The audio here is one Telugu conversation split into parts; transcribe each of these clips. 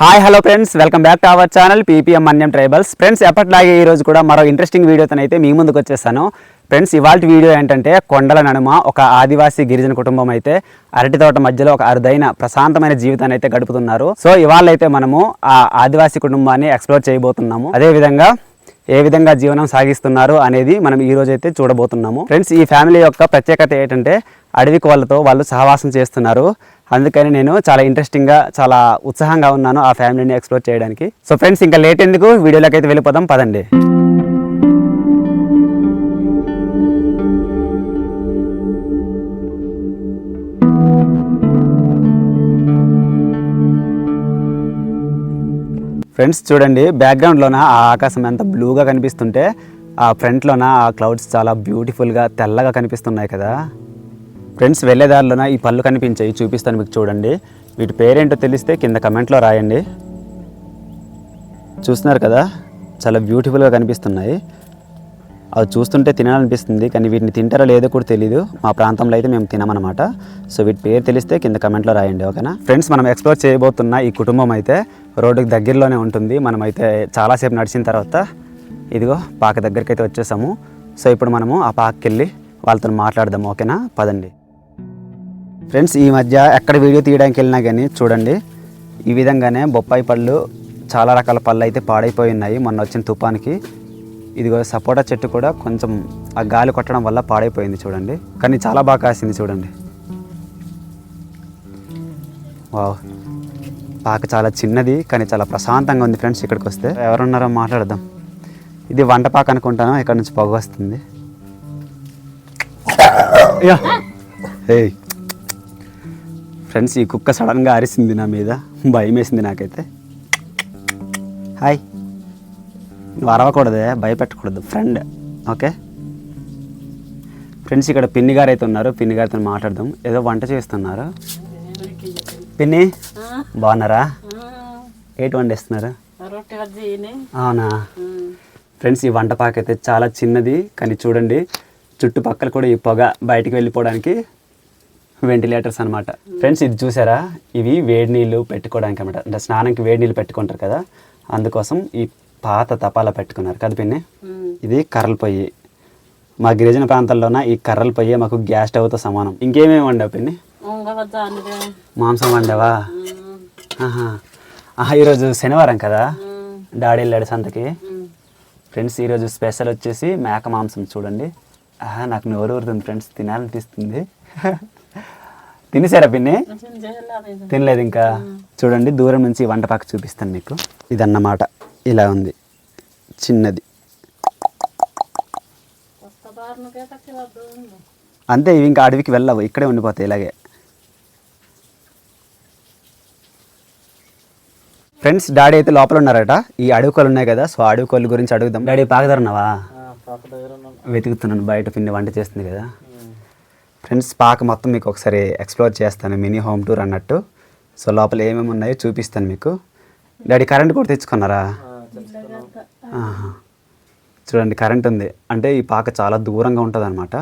Hi hello friends welcome back to our channel PPM Manyam tribals friends ఎప్పటిలాగే ఈరోజు కూడా మరో ఇంట్రెస్టింగ్ వీడియోతో అయితే మీ ముందుకు వచ్చేసాను. ఫ్రెండ్స్ ఇవాళ వీడియో ఏంటంటే కొండల నడుమ ఒక ఆదివాసీ గిరిజన కుటుంబం అయితే అరటి తోట మధ్యలో ఒక అరుదైన ప్రశాంతమైన జీవితాన్ని అయితే గడుపుతున్నారు. సో ఇవాళ అయితే మనము ఆ ఆదివాసీ కుటుంబాన్ని ఎక్స్ప్లోర్ చేయబోతున్నాము. అదేవిధంగా ఏ విధంగా జీవనం సాగిస్తున్నారు అనేది మనం ఈ రోజు అయితే చూడబోతున్నాము. ఫ్రెండ్స్ ఈ ఫ్యామిలీ యొక్క ప్రత్యేకత ఏంటంటే అడవి కోళ్ళతో వాళ్ళు సహవాసం చేస్తున్నారు. అందుకని నేను చాలా ఇంట్రెస్టింగ్గా చాలా ఉత్సాహంగా ఉన్నాను ఆ ఫ్యామిలీని ఎక్స్ప్లోర్ చేయడానికి. సో ఫ్రెండ్స్ ఇంకా లేట్ ఎందుకు? వీడియోలోకి అయితే వెళ్ళిపోదాం పదండి. ఫ్రెండ్స్ చూడండి బ్యాక్గ్రౌండ్లోన ఆ ఆకాశం ఎంత బ్లూగా కనిపిస్తుంటే ఆ ఫ్రంట్లోన ఆ క్లౌడ్స్ చాలా బ్యూటిఫుల్గా తెల్లగా కనిపిస్తున్నాయి కదా. ఫ్రెండ్స్ వెళ్ళేదారిలోన ఈ పళ్ళు కనిపించాయి. చూపిస్తాను మీకు చూడండి. వీటి పేరేంటో తెలిస్తే కింద కమెంట్లో రాయండి. చూస్తున్నారు కదా? చాలా బ్యూటిఫుల్గా కనిపిస్తున్నాయి. అవి చూస్తుంటే తినాలనిపిస్తుంది కానీ వీటిని తింటారో లేదో కూడా తెలియదు మా ప్రాంతంలో అయితే మేము తినమన్నమాట. సో వీటి పేరు తెలిస్తే కింద కమెంట్లో రాయండి ఓకేనా? ఫ్రెండ్స్ మనం ఎక్స్ప్లోర్ చేయబోతున్న ఈ కుటుంబం అయితే రోడ్డుకి దగ్గరలోనే ఉంటుంది. మనమైతే చాలాసేపు నడిచిన తర్వాత ఇదిగో పాక దగ్గరికి అయితే వచ్చేసాము. సో ఇప్పుడు మనము ఆ పాకకి వెళ్ళి వాళ్ళతో మాట్లాడదాం ఓకేనా? పదండి. ఫ్రెండ్స్ ఈ మధ్య ఎక్కడ వీడియో తీయడానికి వెళ్ళినా కానీ చూడండి. ఈ విధంగానే బొప్పాయి పళ్ళు చాలా రకాల పళ్ళు అయితే పాడైపోయి ఉన్నాయి మొన్న వచ్చిన తుఫానికి ఇదిగో సపోటా చెట్టు కూడా కొంచెం ఆ గాలి కొట్టడం వల్ల పాడైపోయింది చూడండి. కానీ చాలా బాగా కాసింది చూడండి. వావ్. పాక చాలా చిన్నది కానీ చాలా ప్రశాంతంగా ఉంది ఫ్రెండ్స్ ఇక్కడికి వస్తే. ఎవరున్నారో మాట్లాడదాం. ఇది వంట పాక అనుకుంటాను ఇక్కడ నుంచి పొగ వస్తుంది. యా. ఫ్రెండ్స్ ఈ కుక్క సడన్గా అరిసింది నా మీద. భయం వేసింది నాకైతే. హాయ్. నువ్వు అరవకూడదే భయపెట్టకూడదు. ఫ్రెండ్ ఓకే ఫ్రెండ్స్ ఇక్కడ పిన్ని గారు అయితే ఉన్నారు. పిన్ని గారితో మాట్లాడదాం. ఏదో వంట చేస్తున్నారు. పిన్ని బాగున్నారా? ఏంటి వండేస్తున్నారు అవునా? ఫ్రెండ్స్ ఈ వంట పాక అయితే చాలా చిన్నది కానీ చూడండి చుట్టుపక్కల కూడా ఈ పొగ బయటికి వెళ్ళిపోవడానికి వెంటిలేటర్స్ అనమాట ఫ్రెండ్స్ ఇది చూసారా? ఇవి వేడి నీళ్ళు పెట్టుకోవడానికి అనమాట అంటే స్నానంకి వేడి నీళ్ళు పెట్టుకుంటారు కదా? అందుకోసం ఈ పాత తపాలా పెట్టుకున్నారు. కదా పిన్ని? ఇది కర్రల పొయ్యి. మా గిరిజన ప్రాంతాల్లోన ఈ కర్రల పొయ్యి మాకు గ్యాస్ స్టవ్తో సమానం. ఇంకేమేమి వండావు పిన్ని? మాంసం వండావా? ఆహా. ఆహా ఈరోజు శనివారం కదా? డాడీ వెళ్ళాడు సంతకి. ఫ్రెండ్స్ ఈరోజు స్పెషల్ వచ్చేసి మేక మాంసం చూడండి. ఆహా నాకు నోరు ఊరుతుంది ఫ్రెండ్స్ తినాలనిపిస్తుంది. తినేసారా పిన్ని? తినలేదు. ఇంకా? చూడండి దూరం నుంచి వంట పాక చూపిస్తాను మీకు. ఇదన్నమాట. ఇలా ఉంది. చిన్నది. అంతే ఇవి ఇంకా అడవికి వెళ్ళవు. ఇక్కడే ఉండిపోతాయి ఇలాగే. ఫ్రెండ్స్ డాడీ అయితే లోపల ఉన్నారట. ఈ అడవి కోళ్ళు ఉన్నాయి కదా సో అడవి కోళ్ళ గురించి అడుగుదాం. డాడీ పాకదరున్నావా వెతుకుతున్నాను బయట పిన్ని వంట చేస్తుంది కదా. ఫ్రెండ్స్ పాక మొత్తం మీకు ఒకసారి ఎక్స్ప్లోర్ చేస్తాను. మినీ హోమ్ టూర్ అన్నట్టు. సో లోపల ఏమేమి ఉన్నాయో చూపిస్తాను మీకు. డాడీ కరెంట్ కూడా తెచ్చుకున్నారా. చూడండి కరెంట్ ఉంది. అంటే ఈ పాక చాలా దూరంగా ఉంటుంది అనమాట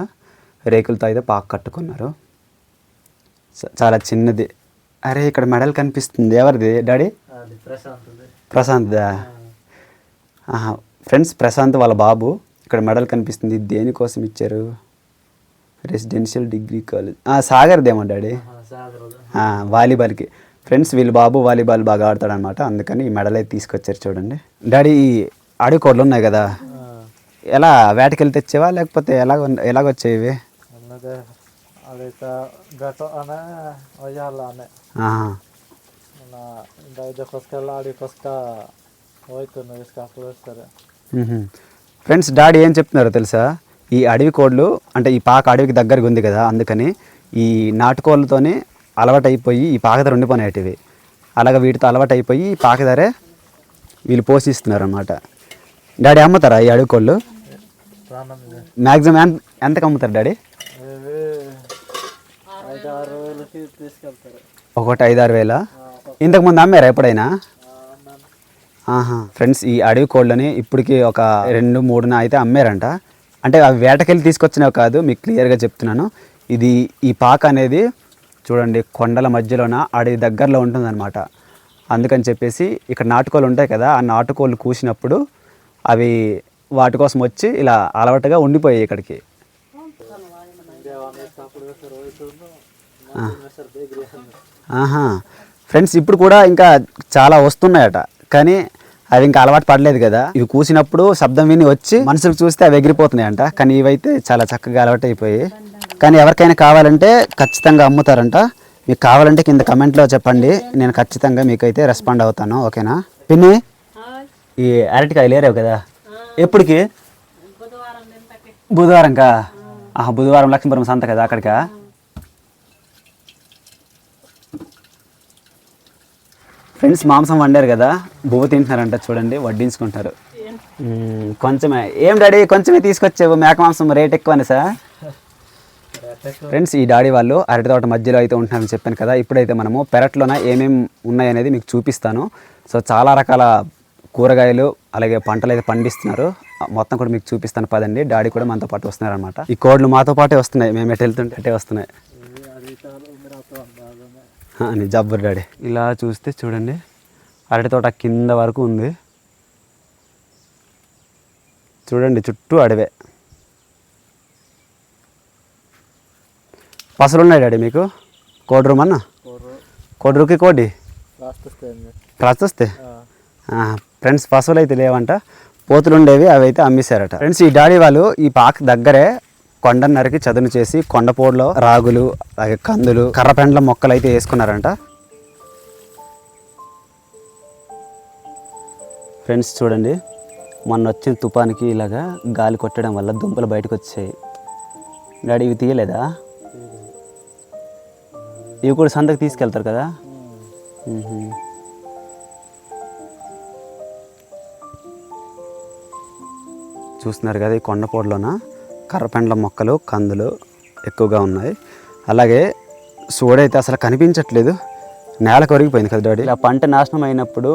రేకులతో అయితే పాక కట్టుకున్నారు. చాలా చిన్నది. అరే ఇక్కడ మెడల్ కనిపిస్తుంది. ఎవరిది? డాడీ? ప్రశాంత్దా. ఆహా. ఫ్రెండ్స్ ప్రశాంత్ వాళ్ళ బాబు ఇక్కడ మెడల్ కనిపిస్తుంది. దేనికోసం ఇచ్చారు? Residential degree college. సాగర్దేమో డాడీ. వాలీబాల్కి. ఫ్రెండ్స్ వీళ్ళు బాబు వాలీబాల్ బాగా ఆడతాడనమాట. అందుకని ఈ మెడల్ అయితే తీసుకొచ్చారు చూడండి. డాడీ అడవి కోళ్ళు ఉన్నాయి కదా. ఎలా వేటకెళ్ళి తెచ్చేవా? లేకపోతే ఎలా ఎలాగొచ్చేవి? ఫ్రెండ్స్ డాడీ ఏం చెప్తున్నారు తెలుసా? ఈ అడవి కోళ్ళు అంటే ఈ పాక అడవికి దగ్గరగా ఉంది కదా అందుకని ఈ నాటుకోళ్ళతోనే అలవాటైపోయి ఈ పాకధర ఉండిపోయినవి అలాగ వీటితో అలవాటైపోయి ఈ పాకధరే వీళ్ళు పోషిస్తున్నారు అనమాట డాడీ అమ్ముతారా ఈ అడవి కోళ్ళు? మ్యాక్సిమం ఎంత ఎంతకు అమ్ముతారు డాడీ? ఒకటి ఐదు ఆరు వేల ఇంతకుముందు అమ్మారా ఎప్పుడైనా? ఆహా ఫ్రెండ్స్ ఈ అడవి కోళ్ళని ఇప్పటికీ ఒక రెండు మూడున అయితే అమ్మారంట. అంటే అవి వేటకెళ్ళి తీసుకొచ్చినవి కాదు మీకు క్లియర్గా చెప్తున్నాను. ఇది ఈ పాక అనేది చూడండి కొండల మధ్యలోన అడవి దగ్గరలో ఉంటుందన్నమాట. అందుకని చెప్పేసి ఇక్కడ నాటుకోళ్ళు ఉంటాయి కదా ఆ నాటుకోళ్ళు కూసినప్పుడు అవి వాటి కోసం వచ్చి ఇలా అలవాటుగా ఉండిపోయాయి ఇక్కడికి. ఆహా. ఫ్రెండ్స్ ఇప్పుడు కూడా ఇంకా చాలా వస్తున్నాయట. కానీ అవి ఇంకా అలవాటు పడలేదు కదా. ఇవి కూసినప్పుడు శబ్దం విని వచ్చి మనుషులు చూస్తే అవి ఎగిరిపోతున్నాయంట. కానీ ఇవైతే చాలా చక్కగా అలవాటు అయిపోయాయి కానీ ఎవరికైనా కావాలంటే ఖచ్చితంగా అమ్ముతారంట. మీకు కావాలంటే కింద కమెంట్లో చెప్పండి. నేను ఖచ్చితంగా మీకైతే రెస్పాండ్ అవుతాను. ఓకేనా? పిన్ని? ఈ అరటికాయలు ఏరావు కదా? ఎప్పటికి? బుధవారంకా? బుధవారం లక్ష్మీపురం సంత కదా అక్కడికా? ఫ్రెండ్స్ మాంసం వండారు కదా బువ్వ తింటున్నారంట చూడండి వడ్డించుకుంటారు. కొంచెమే. ఏం డాడీ కొంచెమే తీసుకొచ్చావు మేక మాంసం రేట్ ఎక్కువనే సార్? ఫ్రెండ్స్ ఈ డాడీ వాళ్ళు అరటి తోట మధ్యలో అయితే ఉంటున్నారని చెప్పాను కదా ఇప్పుడైతే మనము పెరట్లోన ఏమేమి ఉన్నాయనేది మీకు చూపిస్తాను. సో చాలా రకాల కూరగాయలు అలాగే పంటలు అయితే పండిస్తున్నారు. మొత్తం కూడా మీకు చూపిస్తాను పదండి. డాడీ కూడా మనతో పాటు వస్తున్నారు అనమాట ఈ కోడ్లు మాతో పాటే వస్తున్నాయి మేము ఎటు వెళ్తుంటే అటే వస్తున్నాయి. అని జబ్బర్ డాడీ. ఇలా చూస్తే చూడండి అరటి తోట కింద వరకు ఉంది. చూడండి చుట్టూ అడవే. పసలు ఉన్నాయి డాడీ మీకు? కోడి రూమ్ అన్న? కోడి రూకి కోడి? క్రాస్ వస్తే? ఫ్రెండ్స్ పశువులు అయితే లేవంట. పోతులు ఉండేవి అవి అయితే అమ్మేశారట. ఫ్రెండ్స్ ఈ డాడీ వాళ్ళు ఈ పాక దగ్గరే కొండన్నరకి చదును చేసి కొండపోడులో రాగులు అలాగే కందులు కర్రపెండ్ల మొక్కలు అయితే వేసుకున్నారంట. ఫ్రెండ్స్ చూడండి మొన్న వచ్చిన తుపానికి ఇలాగా గాలి కొట్టడం వల్ల దుంపలు బయటకు వచ్చాయి డాడీ ఇవి తీయలేదా? ఇవి కూడా సంతకు తీసుకెళ్తారు కదా? చూస్తున్నారు కదా ఈ కొండపోడలోనా కర్రపెండ్ల మొక్కలు కందులు ఎక్కువగా ఉన్నాయి. అలాగే సోడైతే అసలు కనిపించట్లేదు. నేల కొరిగిపోయింది కదా డాడీ? ఇలా పంట నాశనం అయినప్పుడు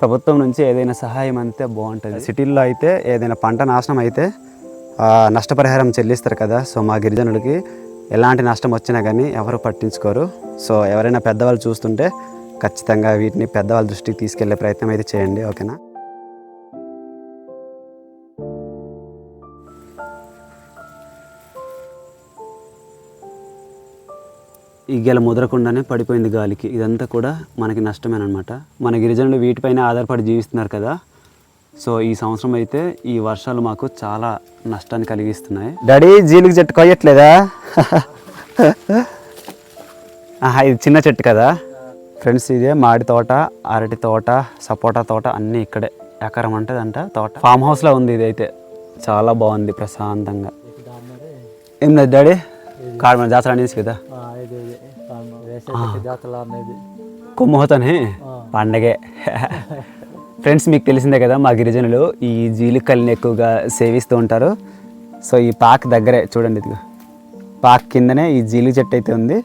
ప్రభుత్వం నుంచి ఏదైనా సహాయం అంతే బాగుంటుంది. సిటీల్లో అయితే ఏదైనా పంట నాశనం అయితే ఆ, నష్టపరిహారం చెల్లిస్తారు కదా. సో మా గిరిజనులకి ఎలాంటి నష్టం వచ్చినా కానీ ఎవరు పట్టించుకోరు. సో ఎవరైనా పెద్దవాళ్ళు చూస్తుంటే ఖచ్చితంగా వీటిని పెద్దవాళ్ళ దృష్టికి తీసుకెళ్ళే ప్రయత్నం అయితే చేయండి ఓకేనా? ఈ గెల ముదరకుండానే పడిపోయింది గాలికి. ఇదంతా కూడా మనకి నష్టమేనమాట మన గిరిజనులు వీటిపైన ఆధారపడి జీవిస్తున్నారు కదా. సో ఈ సంవత్సరం అయితే ఈ వర్షాలు మాకు చాలా నష్టాన్ని కలిగిస్తున్నాయి. డాడీ జీలుగు చెట్టు కొయ్యట్లేదా? ఇది చిన్న చెట్టు కదా. ఫ్రెండ్స్ ఇదే మాడి తోట అరటి తోట సపోటా తోట అన్నీ ఇక్కడే. ఎకరం అంటదంట తోట. ఫామ్ హౌస్లో ఉంది ఇది అయితే చాలా బాగుంది ప్రశాంతంగా. ఏం లేదు డాడీ కాడ మన జాతర అనేసి కదా. వేసే జాతర అనేది కొమ్మోతనే పండగే. ఫ్రెండ్స్ మీకు తెలిసిందే కదా మా గిరిజనులు ఈ జీలికల్ని ఎక్కువగా సేవిస్తూ ఉంటారు. సో ఈ పాక్ దగ్గరే చూడండి ఇదిగో. పాక్ కిందనే ఈ జీలి చెట్టు అయితే ఉంది.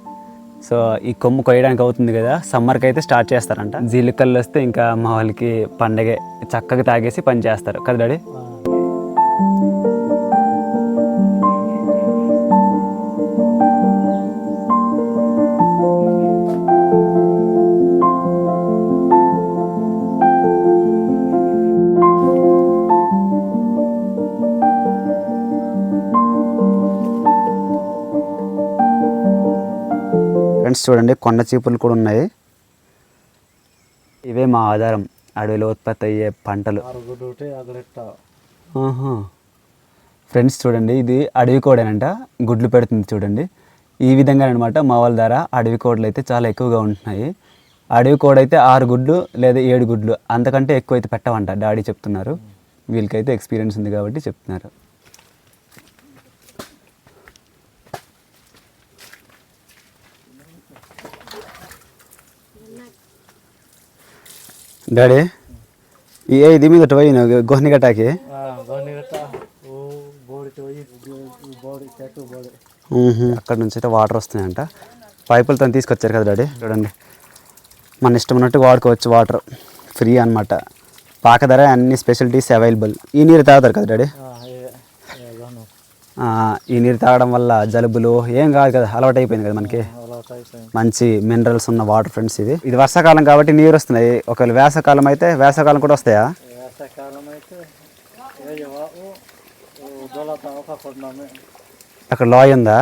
సో ఈ కొమ్ము కొయ్యడానికి అవుతుంది కదా సమ్మర్కి అయితే స్టార్ట్ చేస్తారంట. జీలికల్లు వస్తే ఇంకా మా వాళ్ళకి పండగే చక్కగా తాగేసి పని చేస్తారు. కదా డాడీ? ఫ్రెండ్స్ చూడండి కొండ చీపులు కూడా ఉన్నాయి. ఇవే మా ఆధారం అడవిలో ఉత్పత్తి అయ్యే పంటలు. ఫ్రెండ్స్ చూడండి ఇది అడవి కోడేనంట గుడ్లు పెడుతుంది చూడండి. ఈ విధంగా అనమాట మా వాళ్ళ ద్వారా అడవి కోడలు అయితే చాలా ఎక్కువగా ఉంటున్నాయి. అడవి కోడ అయితే ఆరు గుడ్లు లేదా ఏడు గుడ్లు అంతకంటే ఎక్కువ అయితే పెట్టవంట డాడీ చెప్తున్నారు. వీళ్ళకైతే ఎక్స్పీరియన్స్ ఉంది కాబట్టి చెప్తున్నారు. డాడీ ఏ ఇది మీద పోయిన గోహ్ని బోడి అక్కడ నుంచి అయితే వాటర్ వస్తున్నాయంట. పైపులతో తీసుకొచ్చారు కదా డాడీ? చూడండి. మన ఇష్టం ఉన్నట్టు వాడుకోవచ్చు వాటర్. ఫ్రీ అనమాట పాక ధర అన్ని స్పెషాలిటీస్ అవైలబుల్ ఈ నీరు తాగుతారు కదా డాడీ? ఈ నీరు తాగడం వల్ల జలుబులు ఏం కాదు కదా అలవాటు అయిపోయింది కదా మనకి. మంచి మినరల్స్ ఉన్న వాటర్ ఫ్రెండ్స్ ఇది. ఇది వర్షాకాలం కాబట్టి నీరు వస్తున్నాయి. ఒకవేళ వేసవకాలం అయితే వేసవకాలం కూడా వస్తాయా? అక్కడ లాయ్ ఉందా?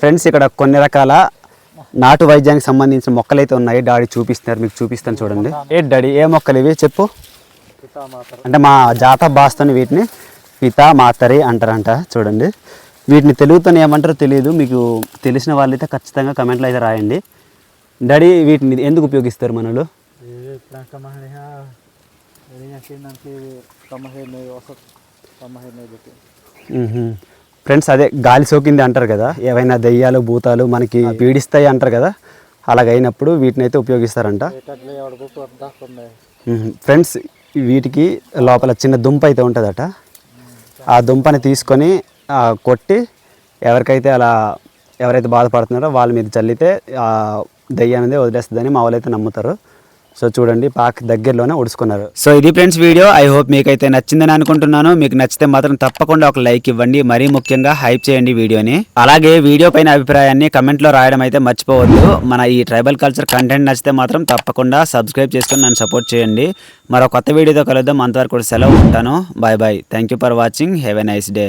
ఫ్రెండ్స్ ఇక్కడ కొన్ని రకాల నాటు వైద్యానికి సంబంధించిన మొక్కలు అయితే ఉన్నాయి. డాడీ చూపిస్తున్నారు మీకు చూపిస్తాను చూడండి. ఏ డాడీ ఏ మొక్కలు ఇవి? చెప్పు. అంటే మా జాత భాషతో వీటిని పితా మాతరి అంటారంట. చూడండి. వీటిని తెలుగుతో ఏమంటారో తెలియదు మీకు తెలిసిన వాళ్ళైతే ఖచ్చితంగా కమెంట్లో అయితే రాయండి. డాడీ వీటిని ఎందుకు ఉపయోగిస్తారు మనలు? ఫ్రెండ్స్ అదే గాలి సోకింది అంటారు కదా. ఏవైనా దెయ్యాలు భూతాలు మనకి పీడిస్తాయి అంటారు కదా. అలాగైనప్పుడు వీటిని అయితే ఉపయోగిస్తారంట. ఫ్రెండ్స్ వీటికి లోపల చిన్న దుంప అయితే ఉంటుందట. ఆ దుంపని తీసుకొని కొట్టి ఎవరికైతే అలా ఎవరైతే బాధపడుతున్నారో వాళ్ళ మీద చల్లితే ఆ దెయ్యం అనేది వదిలేస్తుందని మా వాళ్ళైతే నమ్ముతారు. సో చూడండి పాక్ దగ్గరలోనే ఉడుచుకున్నారు సో ఇది ఫ్రెండ్స్ వీడియో. ఐ హోప్ మీకైతే నచ్చిందని అనుకుంటున్నాను. మీకు నచ్చితే మాత్రం తప్పకుండా ఒక లైక్ ఇవ్వండి. మరీ ముఖ్యంగా హైప్ చేయండి వీడియోని. అలాగే వీడియో పైన అభిప్రాయాన్ని కమెంట్లో రాయడం అయితే మర్చిపోవద్దు. మన ఈ ట్రైబల్ కల్చర్ కంటెంట్ నచ్చితే మాత్రం తప్పకుండా సబ్స్క్రైబ్ చేసుకుని నన్ను సపోర్ట్ చేయండి. మరో కొత్త వీడియోతో కలుద్దాం. అంతవరకు కూడా సెలవు ఉంటాను. Bye bye. Thank you for watching have a nice day